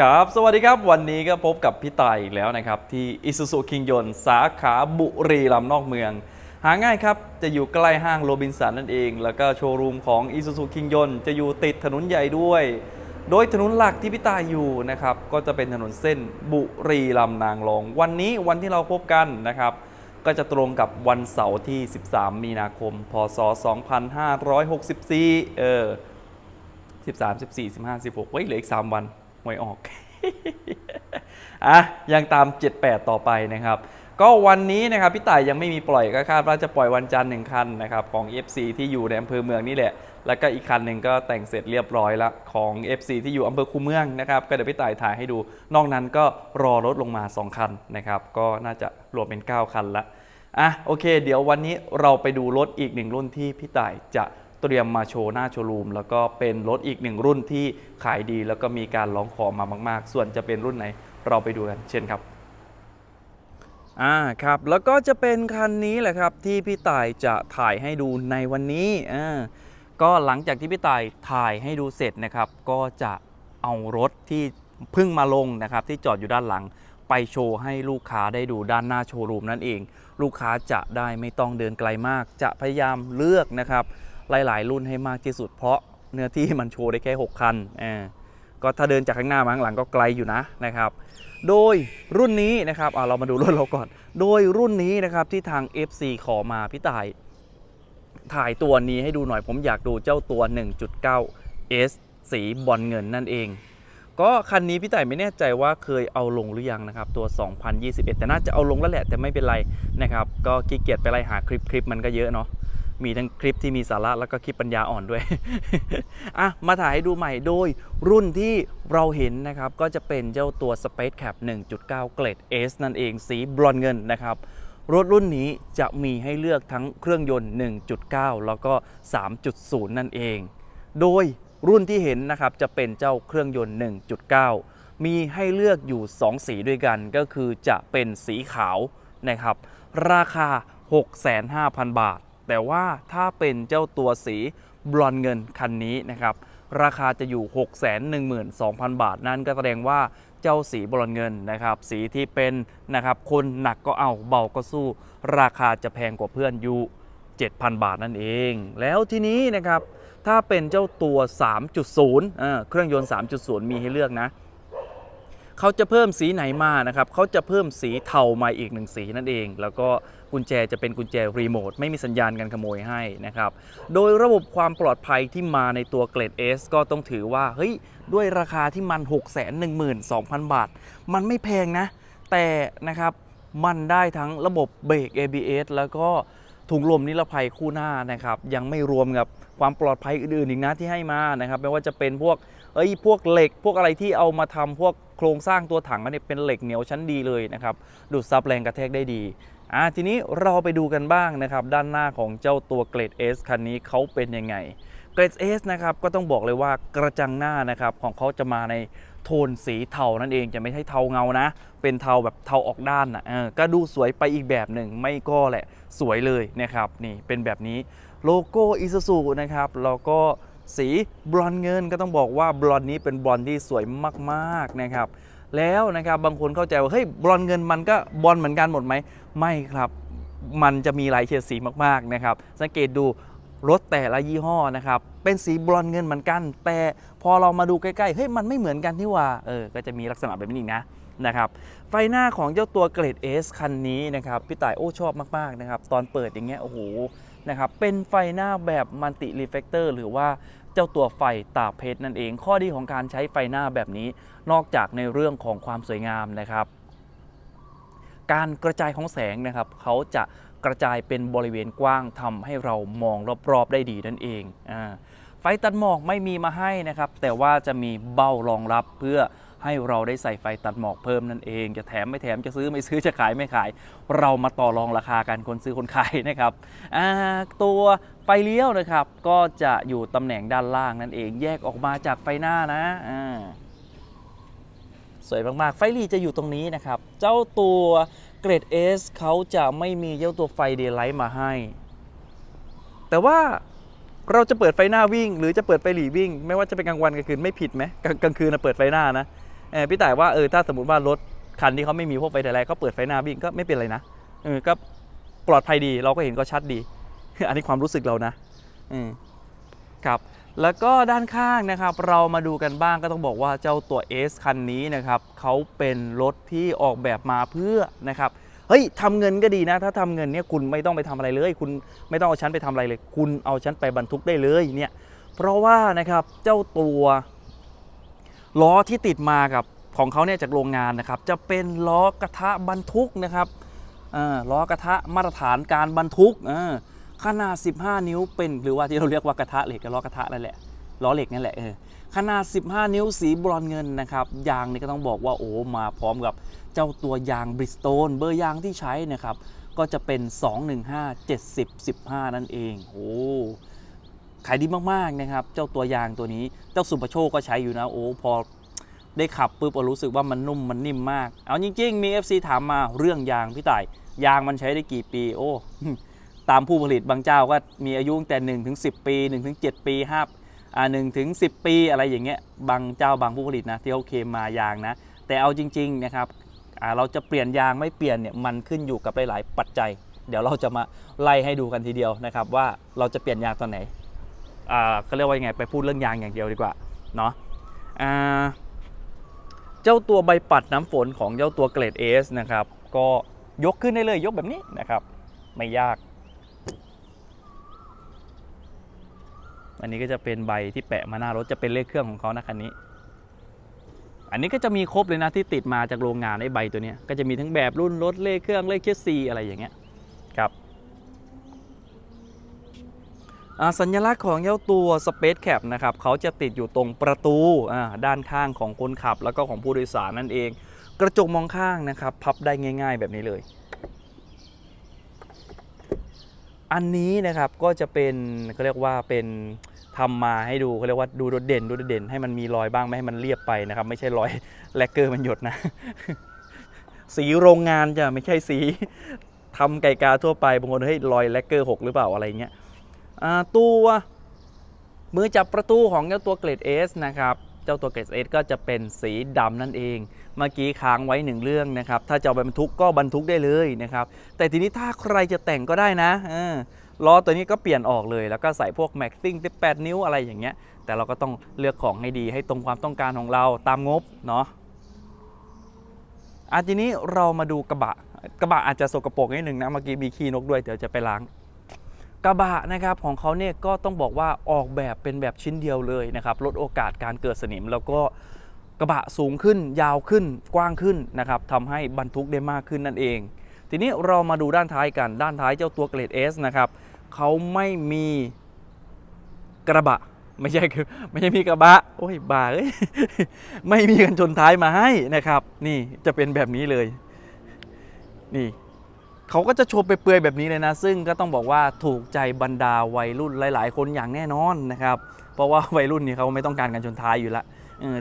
ครับ สวัสดีครับ วันนี้ก็พบกับพี่ต่ายอีกแล้วนะครับ ที่อิสุสุคิงยนสาขาบุรีรัมย์นอกเมือง หาง่ายครับ จะอยู่ใกล้ห้างโรบินสันนั่นเอง แล้วก็โชว์รูมของอิสุสุคิงยนจะอยู่ติดถนนใหญ่ด้วย โดยถนนหลักที่พี่ตายอยู่นะครับ ก็จะเป็นถนนเส้นบุรีรัมย์นางรอง วันนี้วันที่เราพบกันนะครับ ก็จะตรงกับวันเสาร์ที่ 13 มีนาคม พศ 2564 เออ 13 14 15 16 เว้ยเหลืออีก 3 วัน หวยออกอะยังตาม 78 ต่อไปนะครับ ก็วันนี้นะครับพี่ต่ายยังไม่มีปล่อยก็คาดว่าจะปล่อยวันจันทร์หนึ่งคันนะครับของ FC ที่อยู่ในอำเภอเมืองนี่แหละ แล้วก็อีกคันหนึ่งก็แต่งเสร็จเรียบร้อยละของ FC ที่อยู่อำเภอคูเมืองนะครับก็เดี๋ยวพี่ต่ายถ่ายให้ดู นอกนั้นก็รอรถลงมา 2 คันนะครับก็น่าจะรวมเป็น 9 คันละอะโอเค เดี๋ยววันนี้เราไปดูรถอีกหนึ่งรุ่นที่พี่ต่ายจะ เตรียมมาโชว์หน้าโชว์รูม แล้วก็เป็นรถอีกหนึ่งรุ่นที่ขายดี แล้วก็มีการร้องขอมามาก ๆ ส่วนจะเป็นรุ่นไหนเราไปดูกัน เช่นครับอ่าครับแล้วก็จะเป็นคันนี้แหละครับที่พี่ต่ายจะถ่ายให้ดูในวันนี้อ่าก็หลังจากที่พี่ต่ายถ่ายให้ดูเสร็จนะครับ ก็จะเอารถที่เพิ่งมาลงนะครับที่จอดอยู่ด้านหลังไปโชว์ให้ลูกค้าได้ดูด้านหน้าโชว์รูมนั่นเอง ลูกค้าจะได้ไม่ต้องเดินไกลมาก จะพยายามเลือกนะครับ หลายๆรุ่นให้มากที่สุด เพราะเนื้อที่มันโชว์ได้แค่ 6 คันอ่าก็ถ้าเดินจากข้างหน้ามาข้างหลังก็ไกลอยู่นะนะครับ โดยรุ่นนี้นะครับอะเรามาดูรุ่นเราก่อน โดยรุ่นนี้นะครับที่ทาง FC ขอมาพี่ต่าย ถ่ายตัวนี้ให้ดูหน่อยผมอยากดูเจ้าตัว 1.9 S สีบอลเงินนั่นเอง ก็คันนี้พี่ต่ายไม่แน่ใจว่าเคยเอาลงหรือยังนะครับ ตัว 2021 แต่น่าจะเอาลงแล้วแหละแต่ไม่เป็นไรนะครับ ก็ขี้เกียจไปไล่หาคลิปคลิปมันก็เยอะเนาะ มีทั้งคลิปที่มีสาระแล้วก็คลิปปัญญาอ่อนด้วย อะ มาถ่ายให้ดูใหม่โดยรุ่นที่เราเห็นนะครับ ก็จะเป็นเจ้าตัว Space Cap 1.9 เกรด S นั่นเองสีบรอนเงินนะครับรถรุ่นนี้จะมีให้เลือกทั้งเครื่องยนต์ 1.9 แล้วก็ 3.0 นั่นเอง โดยรุ่นที่เห็นนะครับจะเป็นเจ้าเครื่องยนต์ 1.9 มีให้เลือกอยู่ 2 สีด้วยกันก็คือจะเป็นสีขาวนะครับ ราคา 6,500 0 บาท แต่ว่าถ้าเป็นเจ้าตัวสีบรอนเงินคันนี้นะครับราคาจะอยู่ 612,000 บาท นั่นก็แสดงว่าเจ้าสีบรอนเงินนะครับ สีที่เป็นนะครับคนหนักก็เอาเบาก็สู้ ราคาจะแพงกว่าเพื่อนอยู่ 7,000 บาทนั่นเอง แล้วทีนี้นะครับ ถ้าเป็นเจ้าตัว 3.0เออเครื่องยนต์ 3.0 มีให้เลือกนะ เขาจะเพิ่มสีไหนมานะครับ เขาจะเพิ่มสีเทามาอีกหนึ่งสีนั่นเอง แล้วก็ กุญแจจะเป็นกุญแจรีโมทไม่มีสัญญาณการขโมยให้นะครับ โดยระบบความปลอดภัยที่มาในตัวเกรด S ก็ต้องถือว่าเฮ้ยด้วยราคาที่มัน 612,000 บาท มันไม่แพงนะ แต่นะครับมันได้ทั้งระบบเบรก ABS แล้วก็ถุงลมนิรภัยคู่หน้านะครับ ยังไม่รวมกับความปลอดภัยอื่นๆอีกนะที่ให้มานะครับไม่ว่าจะเป็นพวกเอ้ยพวกเหล็ก พวกอะไรที่เอามาทำพวกโครงสร้างตัวถังอันนี้เป็นเหล็กเหนียวชั้นดีเลยนะครับดูดซับแรงกระแทกได้ดี อ่าทีนี้เราไปดูกันบ้างนะครับด้านหน้าของเจ้าตัวเกรด S คันนี้เขาเป็นยังไงเกรด S นะครับก็ต้องบอกเลยว่ากระจังหน้านะครับของเขาจะมาในโทนสีเทานั่นเองจะไม่ใช่เทาเงานะ เป็นเทาแบบเทาออกด้านนะเออก็ดูสวยไปอีกแบบหนึ่งไม่ก็แหละสวยเลยนะครับนี่เป็นแบบนี้โลโก้อิซูซูนะครับแล้วก็สีบรอนเงินก็ต้องบอกว่าบรอนนี้เป็นบรอนที่สวยมากๆนะครับ แล้วนะครับบางคนเข้าใจว่าเฮ้ยบอนเงินมันก็บอลเหมือนกันหมดไหมไม่ครับมันจะมีหลายเฉดสีมากๆนะครับสังเกตดูรถแต่ละยี่ห้อนะครับเป็นสีบรอนเงินเหมือนกัน แต่พอเรามาดูใกล้ๆเฮ้ยมันไม่เหมือนกันที่ว่าเออก็จะมีลักษณะแบบนี้อีกนะนะครับไฟหน้าของเจ้าตัวเกรด S คันนี้นะครับพี่ต่ายโอ้ชอบมากๆนะครับตอนเปิดอย่างเงี้ยโอ้โหนะครับเป็นไฟหน้าแบบมัลติรีเฟกเตอร์หรือว่า เจ้าตัวไฟตาเพชรนั่นเอง ข้อดีของการใช้ไฟหน้าแบบนี้ นอกจากในเรื่องของความสวยงามนะครับ การกระจายของแสงนะครับเขาจะกระจายเป็นบริเวณกว้างทำให้เรามองรอบๆได้ดีนั่นเองอไฟตัดหมอกไม่มีมาให้นะครับ แต่ว่าจะมีเบ้ารองรับเพื่อ ให้เราได้ใส่ไฟตัดหมอกเพิ่มนั่นเอง จะแถมไม่แถมจะซื้อไม่ซื้อจะขายไม่ขาย เรามาต่อรองราคากันคนซื้อคนขายนะครับตัวไฟเลี้ยวนะครับ ก็จะอยู่ตำแหน่งด้านล่างนั่นเอง แยกออกมาจากไฟหน้านะสวยมากๆ ไฟลีจะอยู่ตรงนี้นะครับ เจ้าตัวเกรด S เขาจะไม่มีเจ้าตัวไฟเดย์ไลท์มาให้ แต่ว่าเราจะเปิดไฟหน้าวิ่ง หรือจะเปิดไฟหลีวิ่ง ไม่ว่าจะเป็นกลางวันกลางคืนไม่ผิดไหมกลางคืนนะเปิดไฟหน้านะ พี่ต่ายว่าเออถ้าสมมติว่ารถคันที่เขาไม่มีพวกไฟไทยไลท์เขาเปิดไฟหน้าวิ่งก็ไม่เป็นไรนะเออก็ปลอดภัยดีเราก็เห็นก็ชัดดี อันนี้ความรู้สึกเรานะอืมครับแล้วก็ด้านข้างนะครับเรามาดูกันบ้างก็ต้องบอกว่าเจ้าตัว S คันนี้นะครับเขาเป็นรถที่ออกแบบมาเพื่อนะครับเฮ้ยทำเงินก็ดีนะ ถ้าทำเงินเนี่ยคุณไม่ต้องไปทำอะไรเลย คุณไม่ต้องเอาชั้นไปทำอะไรเลย คุณเอาชั้นไปบรรทุกได้เลยเนี่ยเพราะว่านะครับเจ้าตัว ล้อที่ติดมากับของเขาเนี่ยจากโรงงานนะครับ จะเป็นล้อกระทะบรรทุกนะครับล้อกระทะมาตรฐานการบรรทุกอ่าขนาด 15 นิ้วเป็นหรือว่าที่เราเรียกว่ากระทะเหล็กกับล้อกระทะนั่นแหละล้อเหล็กนั่นแหละเออขนาด 15 นิ้วสีบรอนเงินนะครับยางนี่ก็ต้องบอกว่าโอ้มาพร้อมกับเจ้าตัวยางบริสโตนเบอร์ยางที่ใช้นะครับก็จะเป็น 215 70 15 นั่นเองโอ้ ขายดีมากๆนะครับ เจ้าตัวยางตัวนี้เจ้าสุปโชคก็ใช้อยู่นะโอ้พอได้ขับปุ๊บก็รู้สึกว่ามันนุ่มมันนิ่มมาก เอาจริง ๆ มี FC ถามมาเรื่องยางพี่ต่ายยางมันใช้ได้กี่ปี โอ้ตามผู้ผลิตบางเจ้าก็มีอายุตั้งแต่1ถึง10 ปี 1 ถึง 7 ปี5อ่า1ถึง10ปีอะไรอย่างเงี้ยบางเจ้าบางผู้ผลิตนะที่เขาเคมมายางนะ แต่เอาจริง ๆ นะครับเราจะเปลี่ยนยางไม่เปลี่ยนเนี่ยมันขึ้นอยู่กับหลาย ๆ ปัจจัย เดี๋ยวเราจะมาไล่ให้ดูกันทีเดียวนะครับ ว่าเราจะเปลี่ยนยางตอนไหน เขาเรียกว่ายังไงไปพูดเรื่องยางอย่างเดียวดีกว่าเนาะเจ้าตัวใบปัดน้ำฝนของเจ้าตัวเกรด S นะครับก็ยกขึ้นได้เลยยกแบบนี้นะครับ ไม่ยาก อันนี้ก็จะเป็นใบที่แปะมาหน้ารถจะเป็นเลขเครื่องของเขานะคันนี้ อันนี้ก็จะมีครบเลยนะที่ติดมาจากโรงงานไอ้ใบตัวนี้ก็จะมีทั้งแบบรุ่นรถเลขเครื่องเลขเชสซีอะไรอย่างเงี้ยครับ สัญลักษณ์ของเจ้าตัว Space Cap นะครับเขาจะติดอยู่ตรงประตูด้านข้างของคนขับ แล้วก็ของผู้โดยสารนั่นเอง กระจกมองข้างนะครับพับได้ง่าย ๆ แบบนี้เลย อันนี้นะครับก็จะเป็นเขาเรียกว่าเป็นทำมาให้ดูเขาเรียกว่าดูโดดเด่นดูโดดเด่นให้มันมีรอยบ้างไม่ให้มันเรียบไปนะครับ ไม่ใช่รอยแลกเกอร์มันหยดนะ สีโรงงานจะไม่ใช่สีทำไก่กาทั่วไปบางคนเฮ้ยรอยแลกเกอร์หกหรือเปล่าอะไรเงี้ย ตัวมือจับประตูของเจ้าตัวเกรด S นะครับเจ้าตัวเกรด S ก็จะเป็นสีดำนั่นเอง เมื่อกี้ค้างไว้หนึ่งเรื่องนะครับ ถ้าจะเอาไปบรรทุกก็บรรทุกได้เลยนะครับ แต่ทีนี้ถ้าใครจะแต่งก็ได้นะล้อตัวนี้ก็เปลี่ยนออกเลย แล้วก็ใส่พวกแม็กซิ่ง18 นิ้วอะไรอย่างเงี้ย แต่เราก็ต้องเลือกของให้ดีให้ตรงความต้องการของเราตามงบเนาะอะทีนี้เรามาดูกระบะ กระบะอาจจะสกปรกนิดหนึ่งนะ เมื่อกี้มีขี้นกด้วย เดี๋ยวจะไปล้าง กระบะนะครับของเขาเนี่ยก็ต้องบอกว่าออกแบบเป็นแบบชิ้นเดียวเลยนะครับลดโอกาสการเกิดสนิม แล้วก็กระบะสูงขึ้น ยาวขึ้น กว้างขึ้นนะครับทำให้บรรทุกได้มากขึ้นนั่นเอง ทีนี้เรามาดูด้านท้ายกันด้านท้ายเจ้าตัวเกรด S นะครับเขาไม่มีกระบะไม่ใช่คือไม่ใช่มีกระบะโอ้ยบ้าเอ้ยไม่มีกันชนท้ายมาให้นะครับ นี่จะเป็นแบบนี้เลย นี่ เขาก็จะโชว์ไปเปลือยแบบนี้เลยนะ ซึ่งก็ต้องบอกว่าถูกใจบรรดาวัยรุ่นหลาย ๆ คนอย่างแน่นอนนะครับ เพราะว่าวัยรุ่นนี่เขาไม่ต้องการกันชนท้ายอยู่ละ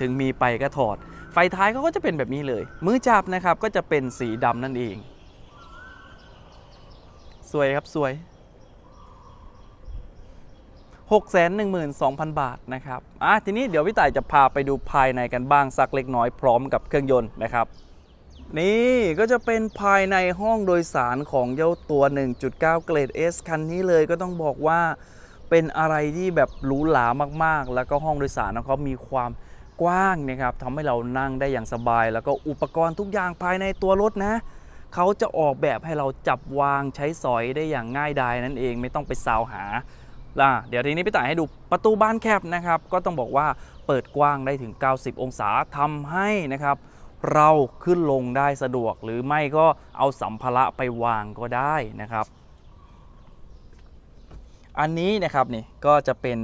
ถึงมีไปก็ถอด ไฟท้ายเขาก็จะเป็นแบบนี้เลย มือจับนะครับก็จะเป็นสีดำนั่นเอง สวยครับสวย 612,000 บาทนะครับอะทีนี้เดี๋ยวพี่ต่ายจะพาไปดูภายในกันบ้างสักเล็กน้อยพร้อมกับเครื่องยนต์นะครับ นี่ก็จะเป็นภายในห้องโดยสารของเจ้าตัว 1.9 เกรด S คันนี้เลยก็ต้องบอกว่าเป็นอะไรที่แบบหรูหรามากๆ แล้วก็ห้องโดยสารของเขามีความกว้างนะครับทำให้เรานั่งได้อย่างสบาย แล้วก็อุปกรณ์ทุกอย่างภายในตัวรถนะ เขาจะออกแบบให้เราจับวางใช้สอยได้อย่างง่ายดายนั่นเองไม่ต้องไปซาวหาล่ะเดี๋ยวทีนี้พี่ต่ายให้ดูประตูบานแคบนะครับ ก็ต้องบอกว่าเปิดกว้างได้ถึง 90 องศาทำให้นะครับ เราขึ้นลงได้สะดวก หรือไม่ก็เอาสัมภาระไปวางก็ได้นะครับ อันนี้นะครับนี่ก็จะเป็น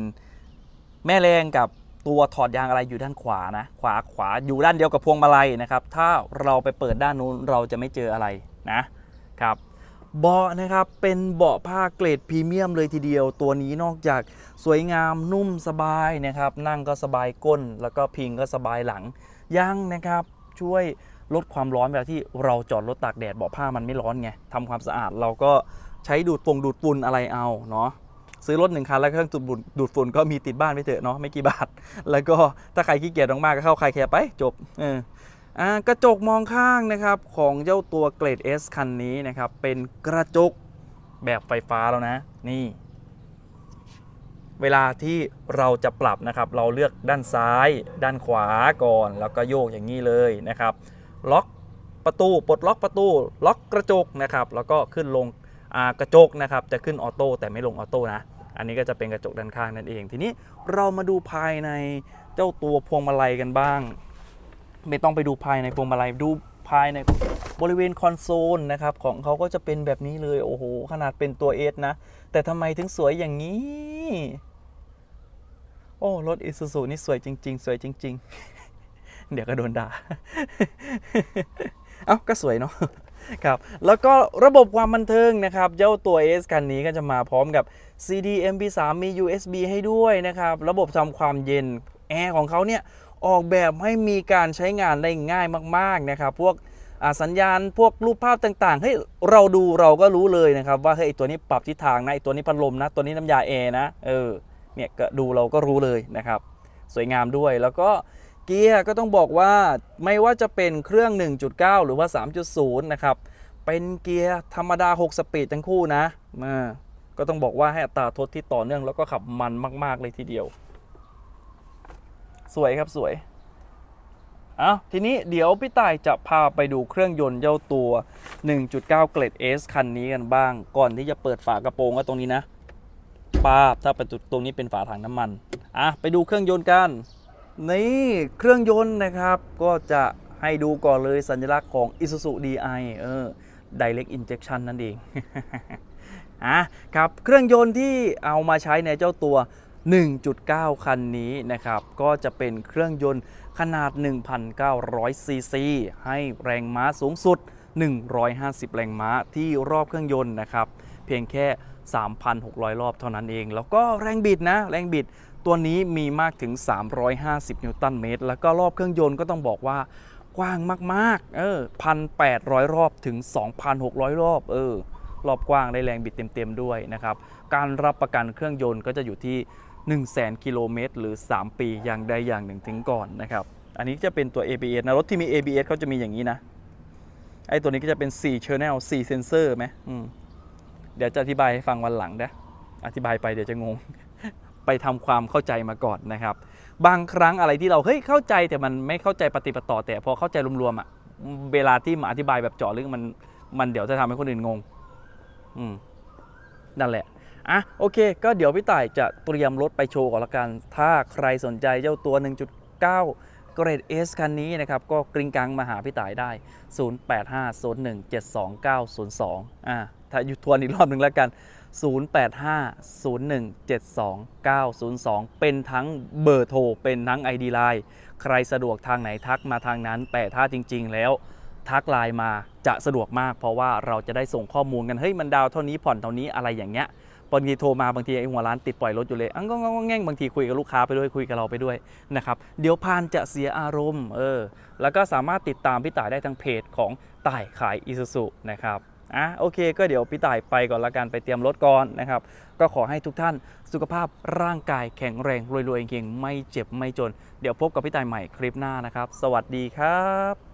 แม่แรงกับตัวถอดยางอะไรอยู่ด้านขวานะขวาขวาอยู่ด้านเดียวกับพวงมาลัยนะครับ ถ้าเราไปเปิดด้านนู้นเราจะไม่เจออะไรนะครับเบาะนะครับเป็นเบาะผ้าเกรดพรีเมียมเลยทีเดียว ตัวนี้นอกจากสวยงามนุ่มสบายนะครับ นั่งก็สบายก้น แล้วก็พิงก็สบายหลังยังนะครับ ช่วยลดความร้อนเวลาที่เราจอดรถตากแดดเบาะผ้ามันไม่ร้อนไงทำความสะอาดเราก็ใช้ดูดฟงดูดฝุ่นอะไรเอาเนาะซื้อรถหนึ่งคันแล้วเครื่องดูดฝุ่นดูดฝุ่นก็มีติดบ้านไปเถอะเนาะไม่กี่บาท แล้วก็ถ้าใครขี้เกียจมากๆก็เข้าใครแคร์ไปจบเอออ่ากระจกมองข้างนะครับของเจ้าตัวเกรด S คันนี้นะครับเป็นกระจกแบบไฟฟ้าแล้วนะ นี่ เวลาที่เราจะปรับนะครับ เราเลือกด้านซ้าย ด้านขวาก่อน แล้วก็โยกอย่างนี้เลยนะครับ ล็อกประตู ปลดล็อกประตู ล็อกกระจกนะครับ แล้วก็ขึ้นลงกระจกนะครับ จะขึ้นออโต้แต่ไม่ลงออโต้นะ อันนี้ก็จะเป็นกระจกด้านข้างนั่นเอง ทีนี้เรามาดูภายในเจ้าตัวพวงมาลัยกันบ้าง ไม่ต้องไปดูภายในพวงมาลัย ดูภายในบริเวณคอนโซลนะครับของเขาก็จะเป็นแบบนี้เลย โอ้โห ขนาดเป็นตัว S นะ แต่ทำไมถึงสวยอย่างนี้ โอ้รถอิซูซูนี่สวยจริง ๆ สวยจริง ๆ เดี๋ยวก็โดนด่า เอ้าก็สวยเนาะครับแล้วก็ระบบความบันเทิงนะครับ เจ้าตัว S คันนี้ก็จะมาพร้อมกับ CD MP3 มี USB ให้ด้วยนะครับ ระบบทำความเย็นแอร์ของเขาเนี่ยออกแบบให้มีการใช้งานได้ง่ายมากๆนะครับ พวกสัญญาณพวกรูปภาพต่างๆเฮ้เราดูเราก็รู้เลยนะครับ ว่าเฮ้ยไอตัวนี้ปรับทิศทางนะไอตัวนี้พัดลมนะ ตัวนี้น้ำยาแอร์นะเออ เนี่ยก็ดูเราก็รู้เลยนะครับ สวยงามด้วยแล้วก็เกียร์ก็ต้องบอกว่าไม่ว่าจะเป็นเครื่อง 1.9 หรือว่า 3.0 นะครับ เป็นเกียร์ธรรมดา 6 สปีดทั้งคู่นะมาก็ต้องบอกว่าให้อัตราทดที่ต่อเนื่องแล้วก็ขับมันมาก ๆ เลยทีเดียว สวยครับสวยเอาทีนี้เดี๋ยวพี่ต่ายจะพาไปดูเครื่องยนต์เจ้าตัว 1.9 เกรด S คันนี้กันบ้าง ก่อนที่จะเปิดฝากระโปรงก็ตรงนี้นะ ป้าบถ้าเป็นตรงนี้เป็นฝาถังน้ำมันอะไปดูเครื่องยนต์กัน นี่เครื่องยนต์นะครับ ก็จะให้ดูก่อนเลยสัญลักษณ์ของ Isuzu DI เออ Direct Injection นั่นเองอะครับเครื่องยนต์ที่เอามาใช้ในเจ้าตัว 1.9 คันนี้นะครับ ก็จะเป็นเครื่องยนต์ขนาด 1,900 ซีซี ให้แรงม้าสูงสุด 150 แรงม้าที่รอบเครื่องยนต์นะครับ พียงแค่ 3,600 รอบเท่านั้นเอง แล้วก็แรงบิดนะ แรงบิดตัวนี้มีมากถึง 350 นิวตันเมตร แล้วก็รอบเครื่องยนต์ก็ต้องบอกว่ากว้างมากๆ เออ1,800รอบถึง 2,600 รอบ เออ รอบกว้างได้แรงบิดเต็มๆด้วยนะครับ การรับประกันเครื่องยนต์ก็จะอยู่ที่ 100,000 กิโลเมตร หรือ 3 ปีอย่างใดอย่างหนึ่งถึงก่อนนะครับ อันนี้จะเป็นตัว ABS นะ รถที่มี ABS เขาจะมีอย่างนี้นะ ไอ้ตัวนี้ก็จะเป็น 4 channel 4 sensor ไหมอืม เดี๋ยวจะอธิบายให้ฟังวันหลังนะอธิบายไปเดี๋ยวจะงง ไปทำความเข้าใจมาก่อนนะครับ บางครั้งอะไรที่เราเฮ้ยเข้าใจแต่มันไม่เข้าใจปฏิปต่อ แต่พอเข้าใจรวมๆอะเวลาที่มาอธิบายแบบเจาะลึกมันมันเดี๋ยวจะทำให้คนอื่นงง อืมนั่นแหละอะโอเค ก็เดี๋ยวพี่ต่ายจะเตรียมรถไปโชว์ก่อนละกัน ถ้าใครสนใจเจ้าตัว 1.9 เกรด S คันนี้นะครับ ก็กริงกังมาหาพี่ต่ายได้ 0850172902 อ่า ทวนอีกรอบหนึ่งแล้วกัน 0850172902 เป็นทั้งเบอร์โทร เป็นทั้ง ID Line ใครสะดวกทางไหนทักมาทางนั้น แต่ถ้าจริง ๆ แล้วทักไลน์มาจะสะดวกมาก เพราะว่าเราจะได้ส่งข้อมูลกัน เฮ้ยมันดาวเท่านี้ผ่อนเท่านี้อะไรอย่างเงี้ยบางทีโทรมาบางทีไอ้หัวร้านติดปล่อยรถอยู่เลยอังก็งงแง่งบางทีคุยกับลูกค้าไปด้วยคุยกับเราไปด้วยนะครับเดี๋ยวพานจะเสียอารมณ์เออแล้วก็สามารถติดตามพี่ต่ายได้ทางเพจของต่ายขายอิซูซุนะครับ อะโอเค ก็เดี๋ยวพี่ต่ายไปก่อนละกันไปเตรียมรถก่อนนะครับ ก็ขอให้ทุกท่านสุขภาพร่างกายแข็งแรงรวยๆเก่งๆไม่เจ็บไม่จน เดี๋ยวพบกับพี่ต่ายใหม่คลิปหน้านะครับ สวัสดีครับ